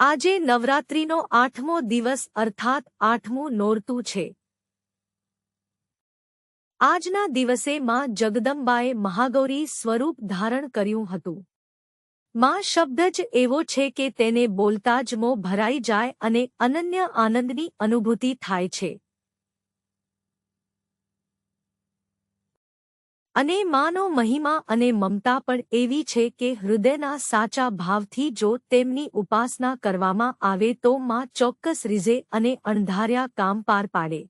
આજે નવરાત્રિનો આઠમો દિવસ અર્થાત આઠમું નોરતું છે. આજના દિવસે માં જગદંબાએ મહાગૌરી સ્વરૂપ ધારણ કર્યું હતું. માં શબ્દ જ એવો છે કે તેને બોલતા જ મો ભરાઈ જાય અને અનન્ય આનંદની અનુભૂતિ થાય છે. અને માનો મહિમા અને મમતા પણ એવી છે કે હૃદયના સાચા ભાવથી જો તેમની ઉપાસના કરવામાં આવે તો માં ચોક્કસ રીઝે અને અણધાર્યા કામ પાર પાડે.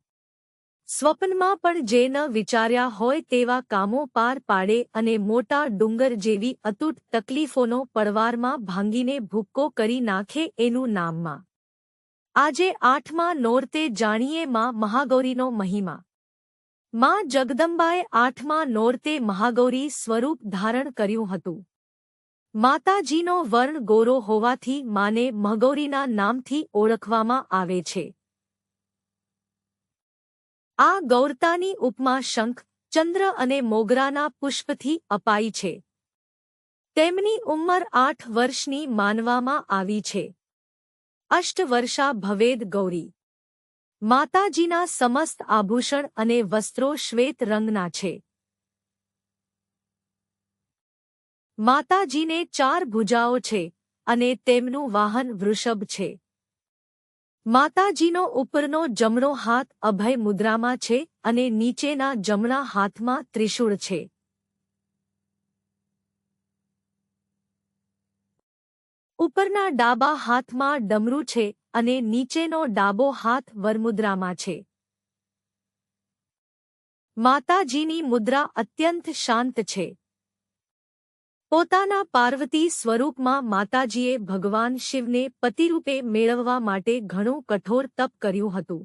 સ્વપ્નમાં પણ જે ન વિચાર્યા હોય તેવા કામો પાર પાડે અને મોટા ડુંગર જેવી અતૂટ તકલીફોનો પડવારમાં ભાંગીને ભૂક્કો કરી નાખે એનું નામમાં આજે આઠમા નોરતે જાણીએ માં મહાગૌરીનો મહિમા. માં જગદંબાએ આઠમા નોરતે મહાગૌરી સ્વરૂપ ધારણ કર્યું હતું. માતાજીનો વર્ણ ગોરો હોવાથી માને મહગૌરીના નામથી ઓળખવામાં આવે છે. આ ગૌરતાની ઉપમા શંખ, ચંદ્ર અને મોગરાના પુષ્પથી અપાઈ છે. તેમની ઉંમર આઠ વર્ષની માનવામાં આવી છે. અષ્ટવર્ષા ભવેદ ગૌરી માતાજીના સમસ્ત આભૂષણ અને વસ્ત્રો શ્વેત રંગના છે. માતાજીને ચાર ભુજાઓ છે અને તેમનું વાહન વૃષભ છે. માતાજીનો ઉપરનો જમણો હાથ અભય મુદ્રામાં છે અને નીચેના જમણા હાથમાં ત્રિશૂળ છે. ઉપરના ડાબા હાથમાં ડમરું છે અને નીચેનો ડાબો હાથ વરમુદ્રામાં છે. માતાજીની મુદ્રા અત્યંત શાંત છે. પોતાના પાર્વતી સ્વરૂપમાં માતાજીએ ભગવાન શિવને પતિરૂપે મેળવવા માટે ઘણું કઠોર તપ કર્યું હતું.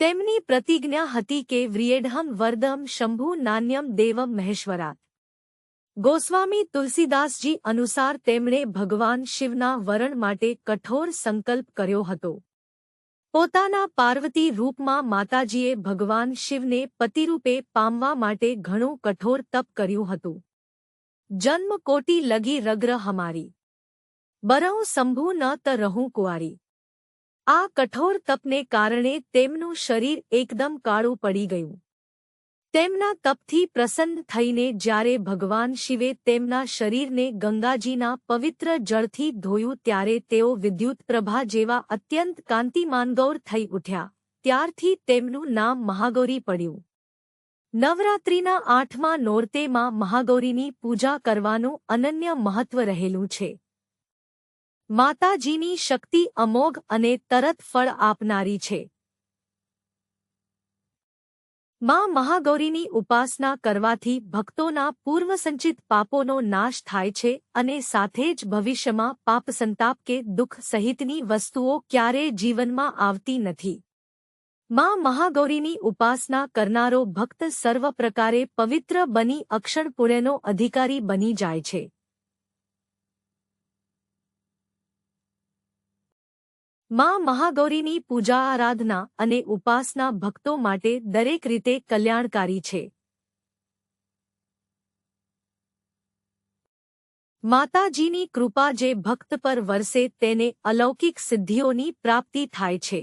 તેમની પ્રતિજ્ઞા હતી કે વ્રિયેઢમ વરદમ શંભુ નાન્યમ દેવમ મહેશ્વરાત. ગોસ્વામી તુલસીદાસજી અનુસાર તેમણે ભગવાન શિવના વરણ માટે કઠોર સંકલ્પ કર્યો હતો. પોતાના પાર્વતી રૂપમાં માતાજીએ ભગવાન શિવને પતિરૂપે પામવા માટે ઘણું કઠોર તપ કર્યું હતું. જન્મ કોટી લગી રગ્ર હમારી. બરઉ સંભુ ન ત રહું કુંવારી. આ કઠોર તપને કારણે તેમનું શરીર એકદમ કાળું પડી ગયું. તેમના તપથી પ્રસન્ન થઈને જ્યારે ભગવાન શિવે તેમના શરીરને ગંગાજીના પવિત્ર જળથી ધોયું ત્યારે તેઓ વિદ્યુત પ્રભા જેવા અત્યંત કાંતિમાનગૌર થઈ ઉઠ્યા. ત્યારથી તેમનું નામ મહાગૌરી પડ્યું. નવરાત્રિના આઠમા નોરતેમાં મહાગૌરીની પૂજા કરવાનું અનન્ય મહત્વ રહેલું છે. માતાજીની શક્તિ અમોઘ અને તરત ફળ આપનારી છે. માં મહાગૌરીની ઉપાસના કરવાથી ભક્તોના પૂર્વસંચિત પાપોનો નાશ થાય છે અને સાથે જ ભવિષ્યમાં પાપસંતાપ કે દુઃખ સહિતની વસ્તુઓ ક્યારેય જીવનમાં આવતી નથી. માં મહાગૌરીની ઉપાસના કરનારો ભક્ત સર્વ પ્રકારે પવિત્ર બની પુણ્યનો અધિકારી બની જાય છે. માં મહાગૌરીની પૂજા આરાધના અને ઉપાસના ભક્તો માટે દરેક રીતે કલ્યાણકારી છે. માતાજીની કૃપા જે ભક્ત પર વરસે તેને અલૌકિક સિદ્ધિઓની પ્રાપ્તિ થાય છે.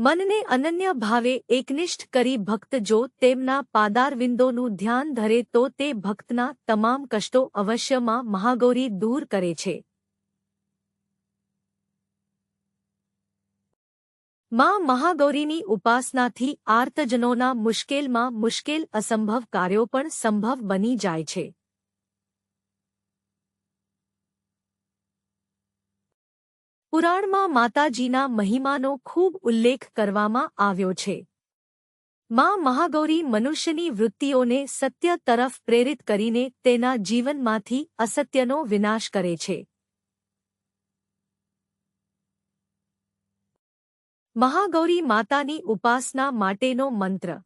મનને અનન્ય ભાવે એકનિષ્ઠ કરી ભક્ત જો તેમના પાદારવિંદોનું ધ્યાન ધરે તો તે ભક્તના તમામ કષ્ટો અવશ્યમાં મહાગૌરી દૂર કરે છે. માં મહાગૌરીની ઉપાસનાથી આર્તજનોના મુશ્કેલમાં મુશ્કેલ અસંભવ કાર્યો પણ સંભવ બની જાય છે. પુરાણમાં માતાજીના મહિમાનો ખૂબ ઉલ્લેખ કરવામાં આવ્યો છે. માં મહાગૌરી મનુષ્યની વૃત્તિઓને સત્ય તરફ પ્રેરિત કરીને તેના જીવનમાંથી અસત્યનો વિનાશ કરે છે. મહાગૌરી માતાની ઉપાસના માટેનો મંત્ર